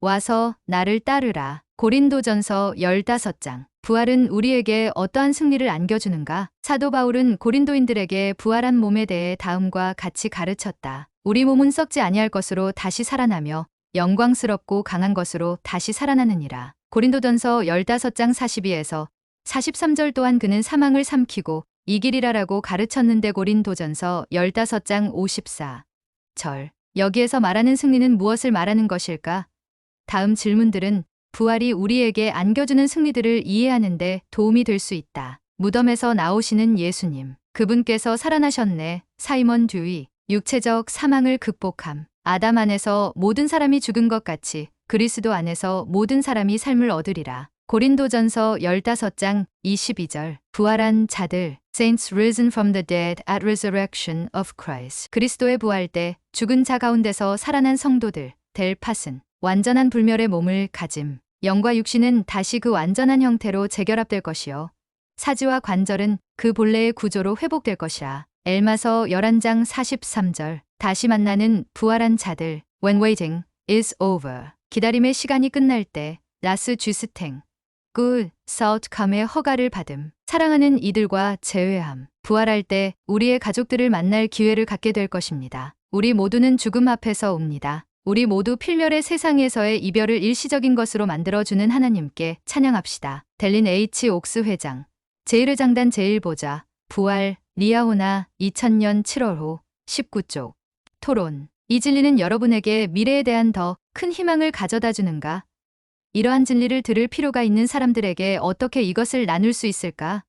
와서 나를 따르라. 고린도전서 15장. 부활은 우리에게 어떠한 승리를 안겨주는가? 사도 바울은 고린도인들에게 부활한 몸에 대해 다음과 같이 가르쳤다. 우리 몸은 썩지 아니할 것으로 다시 살아나며 영광스럽고 강한 것으로 다시 살아나느니라. 고린도전서 15장 42에서 43절 또한 그는 사망을 삼키고 이길이라라고 가르쳤는데 고린도전서 15장 54절. 여기에서 말하는 승리는 무엇을 말하는 것일까? 다음 질문들은 부활이 우리에게 안겨주는 승리들을 이해하는데 도움이 될 수 있다. 무덤에서 나오시는 예수님. 그분께서 살아나셨네. 사이먼 듀이. 육체적 사망을 극복함. 아담 안에서 모든 사람이 죽은 것 같이 그리스도 안에서 모든 사람이 삶을 얻으리라. 고린도전서 15장 22절. 부활한 자들. Saints risen from the dead at resurrection of Christ. 그리스도의 부활 때 죽은 자 가운데서 살아난 성도들. 델 팟은 완전한 불멸의 몸을 가짐. 영과 육신은 다시 그 완전한 형태로 재결합될 것이요. 사지와 관절은 그 본래의 구조로 회복될 것이라. 엘마서 11장 43절. 다시 만나는 부활한 자들. When waiting is over. 기다림의 시간이 끝날 때 라스 쥐스탱. good 사우트캄의 허가를 받음. 사랑하는 이들과 재회함. 부활할 때 우리의 가족들을 만날 기회를 갖게 될 것입니다. 우리 모두는 죽음 앞에서 옵니다. 우리 모두 필멸의 세상에서의 이별을 일시적인 것으로 만들어주는 하나님께 찬양합시다. 델린 H. 옥스 회장. 제1회장단 제1보자. 부활. 리아오나 2000년 7월호 19쪽. 토론. 이 진리는 여러분에게 미래에 대한 더 큰 희망을 가져다 주는가? 이러한 진리를 들을 필요가 있는 사람들에게 어떻게 이것을 나눌 수 있을까?